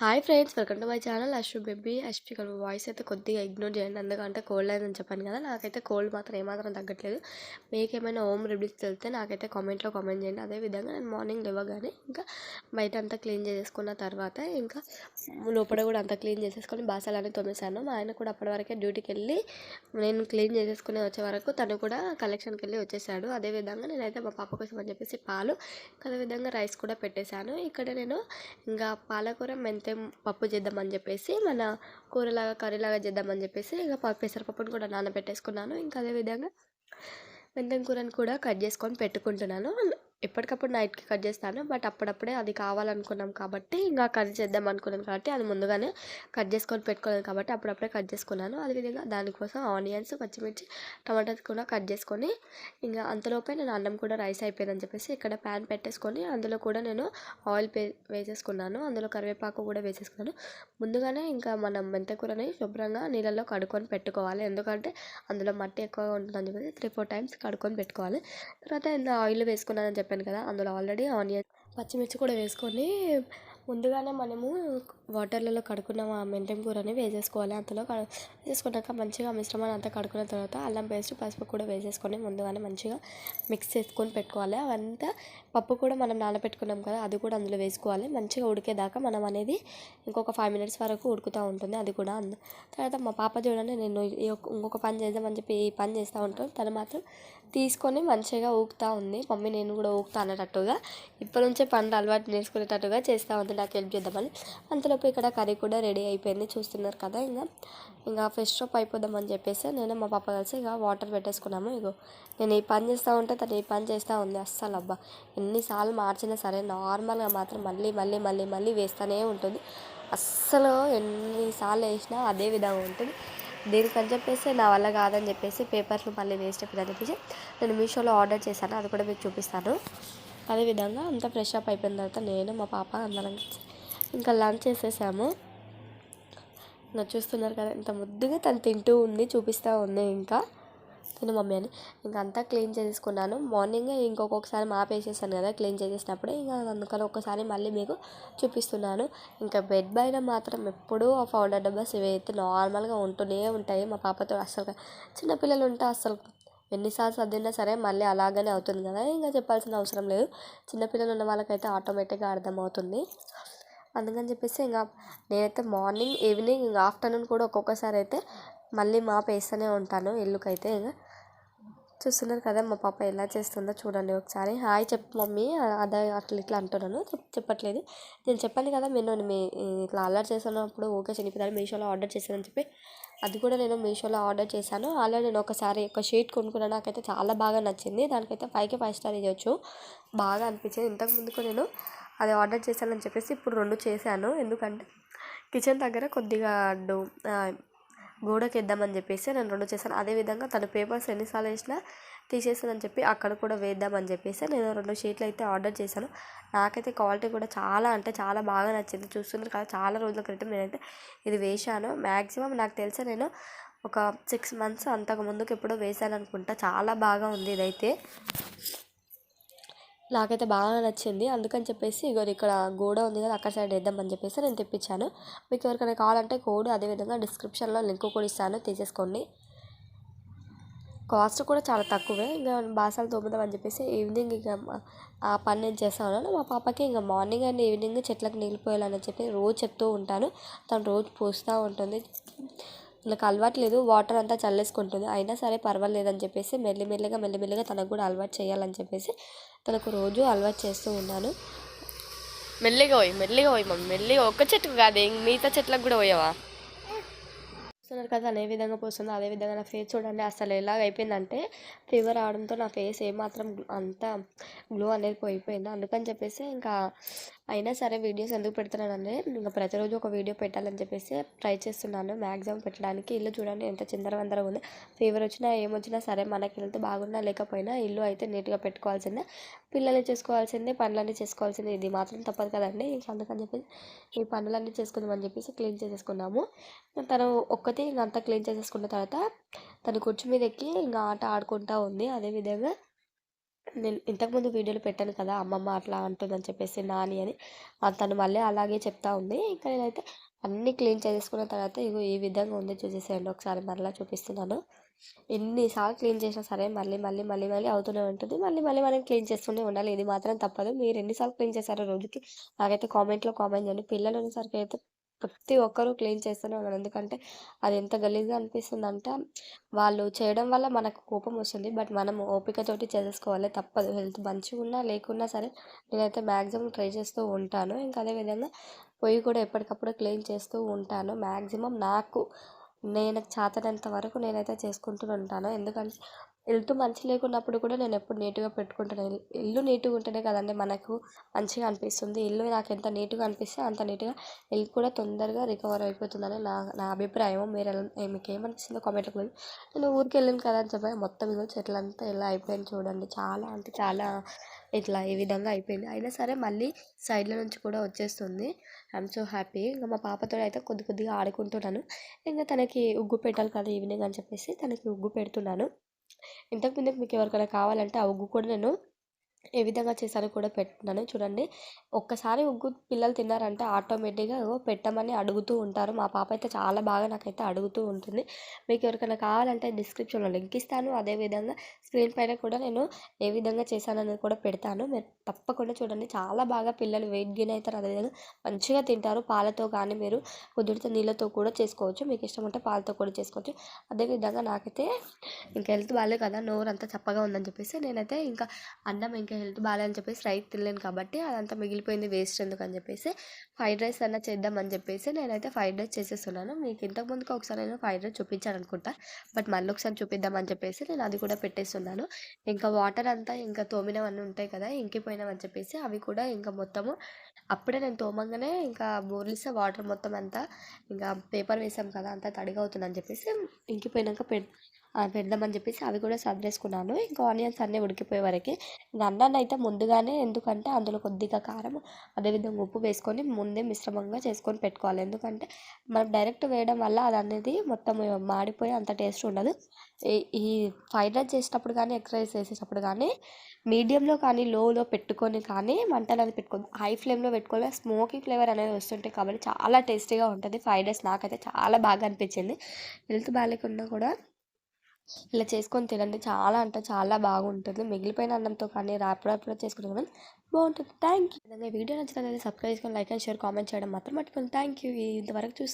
Hi friends welcome to my channel. Ashwa baby Ashwika voice అయితే కొద్దిగా ignore చేయండి. ఎందుకంటే కోల్డ్ అయిందని చెప్పాను కదా నాకైతే కోల్డ్ మాత్రం ఏమాత్రం తగ్గట్లేదు. మీకు ఏమైనా హోమ్ రెమెడీస్ తెలిస్తే నాకైతే కామెంట్లో కామెంట్ చేయండి. అదేవిధంగా నేను మార్నింగ్ లేవగానే ఇంకా బయట అంతా క్లీన్ చేసేసుకున్న తర్వాత ఇంకా లోపల కూడా అంతా క్లీన్ చేసేసుకొని బాసాలన్నీ తోమేశాను. మా ఆయన కూడా అప్పటి వరకే డ్యూటీకి వెళ్ళి నేను క్లీన్ చేసేసుకుని వచ్చే వరకు తను కూడా కలెక్షన్కి వెళ్ళి వచ్చేసాడు. అదేవిధంగా నేనైతే మా పాప కోసం అని చెప్పేసి పాలు అదేవిధంగా రైస్ కూడా పెట్టేశాను. ఇక్కడ నేను ఇంకా పాలకూర మెంత మెంతెం పప్పు చేద్దామని చెప్పేసి మన కూరలాగా కర్రీలాగా చేద్దామని చెప్పేసి ఇక పెసరపప్పును కూడా నానబెట్టేసుకున్నాను. ఇంకా అదేవిధంగా మెంతం కూరని కూడా కట్ చేసుకొని పెట్టుకుంటున్నాను. ఎప్పటికప్పుడు నైట్కి కట్ చేస్తాను. బట్ అప్పుడప్పుడే అది కావాలనుకున్నాం కాబట్టి ఇంకా కర్రీ చేద్దాం అనుకున్నాను కాబట్టి అది ముందుగానే కట్ చేసుకొని పెట్టుకోలేదు కాబట్టి అప్పుడప్పుడే కట్ చేసుకున్నాను. అదేవిధంగా దానికోసం ఆనియన్స్ పచ్చిమిర్చి టమాటాస్ కూడా కట్ చేసుకొని ఇంకా అంతలోపే నేను అన్నం కూడా రైస్ అయిపోయిందని చెప్పేసి ఇక్కడ ప్యాన్ పెట్టేసుకొని అందులో కూడా నేను ఆయిల్ పే వేసేసుకున్నాను. అందులో కరివేపాకు కూడా వేసేసుకున్నాను. ముందుగానే ఇంకా మనం మెంతకూరని శుభ్రంగా నీళ్ళలో కడుక్కొని పెట్టుకోవాలి. ఎందుకంటే అందులో మట్టి ఎక్కువగా ఉంటుందని చెప్పేసి త్రీ ఫోర్ టైమ్స్ కడుక్కొని పెట్టుకోవాలి. తర్వాత ఇంకా ఆయిల్ వేసుకున్నానని చెప్పి చెప్పాను కదా అందులో ఆల్రెడీ ఆనియన్ పచ్చిమిర్చి కూడా వేసుకొని ముందుగానే మనము వాటర్లలో కడుకున్న మెంతెం కూరని వేసేసుకోవాలి. అంతలో వేసేసుకున్నాక మంచిగా మిశ్రమాన్ని అంతా కడుకున్న తర్వాత అల్లం పేస్ట్ పసుపు కూడా వేసేసుకొని ముందుగానే మంచిగా మిక్స్ చేసుకొని పెట్టుకోవాలి. అవంతా పప్పు కూడా మనం నానబెట్టుకున్నాం కదా అది కూడా అందులో వేసుకోవాలి. మంచిగా ఉడికేదాకా మనం అనేది ఇంకొక ఫైవ్ మినిట్స్ వరకు ఉడుకుతూ ఉంటుంది అది కూడా తర్వాత మా పాప చూడండి నేను ఇంకొక పని చేద్దామని చెప్పి ఈ పని చేస్తూ ఉంటాను తను మాత్రం తీసుకొని మంచిగా ఊగుతూ ఉంది. మమ్మీ నేను కూడా ఊగుతా అనేటట్టుగా ఇప్పటి నుంచే పనులు అలవాటు నేర్చుకునేటట్టుగా చేస్తూ ఉంది. నాకు హెల్ప్ చేద్దామని. అంతలోపు ఇక్కడ కర్రీ కూడా రెడీ అయిపోయింది. చూస్తున్నారు కదా ఇంకా. ఇంకా ఫ్రెష్ అప్ అయిపోదామని చెప్పేసి నేను మా పాప కలిసి ఇక వాటర్ పెట్టేసుకున్నాము. ఇగో నేను ఈ పని చేస్తూ ఉంటే తను ఈ పని చేస్తూ ఉంది. అస్సలు అబ్బా. ఎన్నిసార్లు మార్చినా సరే నార్మల్గా మాత్రం మళ్ళీ మళ్ళీ మళ్ళీ మళ్ళీ వేస్తూనే ఉంటుంది. అస్సలు ఎన్నిసార్లు వేసినా అదే విధంగా ఉంటుంది. దీనికని చెప్పేసి నా వల్ల కాదని చెప్పేసి పేపర్లు మళ్ళీ వేస్ట్ అయిపోయిందని చెప్పేసి నేను మీషోలో ఆర్డర్ చేశాను. అది కూడా మీకు చూపిస్తాను. అదేవిధంగా అంతా ఫ్రెష్ అప్ అయిపోయిన తర్వాత నేను మా పాప అందరం ఇంకా లంచ్ చేసేసాము. ఇంకా చూస్తున్నారు కదా ఇంత ముద్దుగా తను తింటూ ఉంది చూపిస్తూ ఉంది ఇంకా. తిను మమ్మీ అని. ఇంకా అంతా క్లీన్ చేసుకున్నాను మార్నింగ్ ఇంకొకసారి మాపేసేసాను కదా క్లీన్ చేసేసినప్పుడే ఇంకా అందుకని ఒకసారి మళ్ళీ మీకు చూపిస్తున్నాను. ఇంకా బెడ్ పైన మాత్రం ఎప్పుడూ ఆ పౌడర్ డబ్బాస్ ఇవైతే నార్మల్గా ఉంటూనే ఉంటాయి. మా పాపతో అస్సలు చిన్నపిల్లలు ఉంటే అస్సలు ఎన్నిసార్లు సర్దినా సరే మళ్ళీ అలాగనే అవుతుంది కదా. ఇంకా చెప్పాల్సిన అవసరం లేదు. చిన్నపిల్లలు ఉన్న వాళ్ళకైతే ఆటోమేటిక్గా అర్థమవుతుంది. అందుకని చెప్పేసి ఇంకా నేనైతే మార్నింగ్ ఈవినింగ్ ఇంకా ఆఫ్టర్నూన్ కూడా ఒక్కొక్కసారి అయితే మళ్ళీ మాపేస్తూనే ఉంటాను ఇల్లుకైతే. ఇంకా చూస్తున్నారు కదా మా పాప ఎలా చేస్తుందో చూడండి ఒకసారి. హాయ్ చెప్పు మమ్మీ అదే అట్లా ఇట్లా అంటున్నాను. చెప్పట్లేదు. నేను చెప్పాను కదా నేను మీ ఇట్లా ఆర్డర్ చేసినప్పుడు ఓకే చనిపోతాను మీషోలో ఆర్డర్ చేశానని చెప్పి. అది కూడా నేను మీషోలో ఆర్డర్ చేశాను. ఆల్రెడీ నేను ఒకసారి ఒక షీట్ కొనుక్కున్నాను నాకైతే చాలా బాగా నచ్చింది. దానికైతే ఫైవ్కి ఫైవ్ స్టార్ ఇవ్వచ్చు. బాగా అనిపించింది. ఇంతకు ముందుకు నేను అది ఆర్డర్ చేశానని చెప్పేసి ఇప్పుడు రెండు చేశాను. ఎందుకంటే కిచెన్ దగ్గర కొద్దిగా అడ్డు గోడకి వేద్దామని చెప్పేసి నేను రెండు చేశాను. అదేవిధంగా తన పేపర్స్ ఎన్నిసార్లు వేసినా తీసేస్తుందని చెప్పి అక్కడ కూడా వేద్దామని చెప్పేసి నేను రెండు షీట్లు అయితే ఆర్డర్ చేశాను. నాకైతే క్వాలిటీ కూడా చాలా అంటే చాలా బాగా నచ్చింది. చూస్తున్నారు కదా చాలా రోజుల క్రితం నేనైతే ఇది వేశాను. మ్యాక్సిమం నాకు తెలిసి నేను ఒక సిక్స్ మంత్స్ అంతకు ముందుకు ఎప్పుడో వేశాను అనుకుంటా. చాలా బాగా ఉంది ఇదైతే. నాకైతే బాగా నచ్చింది. అందుకని చెప్పేసి ఇగో ఇక్కడ గోడ ఉంది కదా అక్కడ సైడ్ వేద్దామని చెప్పేసి నేను తెప్పించాను. మీకు ఎవరికైనా కావాలంటే కోడ్ అదేవిధంగా డిస్క్రిప్షన్లో లింక్ కూడా ఇస్తాను. తీసేసుకోండి. కాస్ట్ కూడా చాలా తక్కువే. ఇంకా బాసాలు తోముదామని చెప్పేసి ఈవినింగ్ ఇక ఆ పని నేను చేస్తాను. మా పాపకి ఇంకా మార్నింగ్ అండ్ ఈవినింగ్ చెట్లకు నీళ్ళు పోయాలని చెప్పి రోజు చెప్తూ ఉంటాను. తను రోజు పోస్తూ ఉంటుంది. నాకు అలవాటు లేదు వాటర్ అంతా చల్లేసుకుంటుంది. అయినా సరే పర్వాలేదని చెప్పేసి మెల్లిమెల్లిగా మెల్లిమెల్లిగా తనకు కూడా అలవాటు చేయాలని చెప్పేసి తనకు రోజు అలవాటు చేస్తూ ఉన్నాను. మెల్లిగా పోయి మెల్లిగా పోయి మమ్మీ మెల్లిగా. ఒక్క చెట్టుకు కాదు మిగతా చెట్లకు కూడా పోయావా? చూస్తున్నారు కదా అదే విధంగా పోస్తుందో అదే విధంగా నా ఫేస్ చూడండి అసలు ఎలాగ అయిపోయిందంటే ఫీవర్ రావడంతో నా ఫేస్ ఏమాత్రం అంతా గ్లో అనేది పోయిపోయింది. అందుకని చెప్పేసి ఇంకా అయినా సరే వీడియోస్ ఎందుకు పెడుతున్నానంటే ఇంకా ప్రతిరోజు ఒక వీడియో పెట్టాలని చెప్పేసి ట్రై చేస్తున్నాను. మ్యాక్సిమం పెట్టడానికి ఇల్లు చూడండి ఎంత చిందరవందరగా ఉంది. ఫీవర్ వచ్చినా ఏమొచ్చినా సరే మనకి హెల్త్ బాగున్నా లేకపోయినా ఇల్లు అయితే నీట్గా పెట్టుకోవాల్సిందే. పిల్లల్ని చేసుకోవాల్సిందే పనులన్నీ చేసుకోవాల్సిందే. ఇది మాత్రం తప్పదు కదండి. అందుకని చెప్పేసి ఈ పనులన్నీ చేసుకుందామని చెప్పేసి క్లీన్ చేసేసుకున్నాము. తను ఒక్కతే ఇంక అంతా క్లీన్ చేసేసుకున్న తర్వాత తను కుర్చీ మీద ఎక్కి ఇంకా ఆట ఆడుకుంటా ఉంది. అదేవిధంగా నేను ఇంతకుముందు వీడియోలు పెట్టాను కదా అమ్మమ్మ అట్లా అంటుందని చెప్పేసి నాని అని. తను మళ్ళీ అలాగే చెప్తా ఉంది. ఇంకా నేనైతే అన్నీ క్లీన్ చేసుకున్న తర్వాత ఇగో ఈ విధంగా ఉంది చూసేసేయండి. ఒకసారి మరలా చూపిస్తున్నాను. ఎన్నిసార్లు క్లీన్ చేసినా సరే మళ్ళీ మళ్ళీ మళ్ళీ మళ్ళీ అవుతూనే ఉంటుంది. మళ్ళీ మళ్ళీ మనం క్లీన్ చేస్తూనే ఉండాలి. ఇది మాత్రం తప్పదు. మీరు ఎన్నిసార్లు క్లీన్ చేశారో రోజుకి నాకైతే కామెంట్లో కామెంట్ చేయండి. పిల్లలు అనేసరికి అయితే ప్రతి ఒక్కరూ క్లీన్ చేస్తూనే ఉన్నారు. ఎందుకంటే అది ఎంత గలీజ్గా అనిపిస్తుంది అంటే వాళ్ళు చేయడం వల్ల మనకు కోపం వస్తుంది. బట్ మనం ఓపికతోటి చేసేసుకోవాలి తప్పదు. హెల్త్ మంచిగా ఉన్నా లేకున్నా సరే నేనైతే మ్యాక్సిమం ట్రై చేస్తూ ఉంటాను. ఇంకా అదేవిధంగా పొయ్యి కూడా ఎప్పటికప్పుడు క్లీన్ చేస్తూ ఉంటాను. మ్యాక్సిమం నాకు నేను చేతనంత వరకు నేనైతే చేసుకుంటూ ఉంటాను. ఎందుకంటే హెల్త్ మంచి లేకున్నప్పుడు కూడా నేను ఎప్పుడు నీట్గా పెట్టుకుంటాను. ఇల్లు నీట్గా ఉంటేనే కదండి మనకు మంచిగా అనిపిస్తుంది. ఇల్లు నాకు ఎంత నీట్గా అనిపిస్తే అంత నీట్గా హెల్త్ కూడా తొందరగా రికవర్ అయిపోతుందని నా నా అభిప్రాయం మీరు ఎలా మీకు ఏమనిపిస్తుందో కామెంట్కి కూడా నేను ఊరికి వెళ్ళాను కదా అని చెప్పి మొత్తం ఇగో చెట్లంతా ఎలా అయిపోయింది చూడండి. చాలా అంటే చాలా ఇట్లా ఈ విధంగా అయిపోయింది. అయినా సరే మళ్ళీ సైడ్ల నుంచి కూడా వచ్చేస్తుంది. ఐఎమ్ సో హ్యాపీ ఇంకా మా పాపతో అయితే కొద్ది కొద్దిగా ఆడుకుంటున్నాను. ఇంకా తనకి ఉగ్గు పెట్టాలి కదా ఈవినింగ్ అని చెప్పేసి తనకి ఉగ్గు పెడుతున్నాను. ఇంతకు ముందుకు మీకు ఎవరికైనా కావాలంటే ఆ ఉగ్గు కూడా నేను ఏ విధంగా చేశారో కూడా పెట్టినాను చూడండి ఒక్కసారి ఉగ్గు పిల్లలు తిన్నారంటే ఆటోమేటిక్గా పెట్టమని అడుగుతూ ఉంటారు. మా పాప అయితే చాలా బాగా నాకైతే అడుగుతూ ఉంటుంది. మీకు ఎవరికైనా కావాలంటే డిస్క్రిప్షన్లో లింక్ ఇస్తాను. అదేవిధంగా స్క్రీన్ పైన కూడా నేను ఏ విధంగా చేశాననేది కూడా పెడతాను. మీరు తప్పకుండా చూడండి చాలా బాగా పిల్లలు వెయిట్ గెయిన్ అవుతారు. అదేవిధంగా మంచిగా తింటారు. పాలతో కానీ మీరు కుదిరితే నీళ్ళతో కూడా చేసుకోవచ్చు. మీకు ఇష్టం ఉంటే పాలతో కూడా చేసుకోవచ్చు. అదేవిధంగా నాకైతే ఇంకా హెల్త్ బాగాలేదు కదా నోరు అంతా చప్పగా ఉందని చెప్పేసి నేనైతే ఇంకా అన్నం ఇంకా హెల్త్ బాగాలేదని చెప్పేసి రైస్ తినలేను కాబట్టి అదంతా మిగిలిపోయింది వేస్ట్ ఎందుకు అని చెప్పేసి ఫ్రైడ్ రైస్ అన్న చేద్దామని చెప్పేసి నేనైతే ఫ్రైడ్ రైస్ చేసేస్తున్నాను. మీకు ఇంతకుముందుకు ఒకసారి నేను ఫ్రైడ్ రైస్ చూపించాను అనుకుంటా. బట్ మళ్ళీ ఒకసారి చూపిద్దామని చెప్పేసి నేను అది కూడా పెట్టేస్తున్నాను. ఇంకా వాటర్ అంతా ఇంకా తోమినవన్నీ ఉంటాయి కదా ఇంకిపోయినవని చెప్పేసి అవి కూడా ఇంకా మొత్తము అప్పుడే నేను తోమంగానే ఇంకా బోర్లిస్తే వాటర్ మొత్తం అంతా ఇంకా పేపర్ వేసాం కదా అంతా తడిగా అవుతుందని చెప్పేసి ఇంకిపోయినాక పె పెడదామని చెప్పేసి అవి కూడా సర్దేసుకున్నాను. ఇంకా ఆనియన్స్ అన్నీ ఉడికిపోయే వరకు. అన్నాన్ని అయితే ముందుగానే ఎందుకంటే అందులో కొద్దిగా కారం అదేవిధంగా ఉప్పు వేసుకొని ముందే మిశ్రమంగా చేసుకొని పెట్టుకోవాలి. ఎందుకంటే మనం డైరెక్ట్ వేయడం వల్ల అది అనేది మొత్తం మాడిపోయి అంత టేస్ట్ ఉండదు. ఈ ఫ్రైడ్ రైస్ చేసేటప్పుడు కానీ ఎగ్ రైస్ చేసేటప్పుడు కానీ మీడియంలో కానీ లోలో పెట్టుకొని కానీ మంటలు అనేది పెట్టుకోవాలి హై ఫ్లేమ్లో పెట్టుకోవాలి స్మోకీ ఫ్లేవర్ అనేది వస్తుంటాయి కాబట్టి చాలా టేస్టీగా ఉంటుంది. ఫ్రైడ్ రైస్ నాకైతే చాలా బాగా అనిపించింది. హెల్త్ బాగాలేకున్నా కూడా ఇలా చేసుకొని తినండి. చాలా అంటే చాలా బాగుంటుంది. మిగిలిపోయిన అన్నంతో కానీ ర్యాపిడ్ చేసుకుని కానీ బాగుంటుంది. థ్యాంక్ యూ వీడియో నచ్చినట్లయితే సబ్స్క్రైబ్ చేసుకొని లైక్ అండ్ షేర్ కామెంట్ చేయడం మాత్రం మట్టుకొని థ్యాంక్ యూ ఇంతవరకు చూసి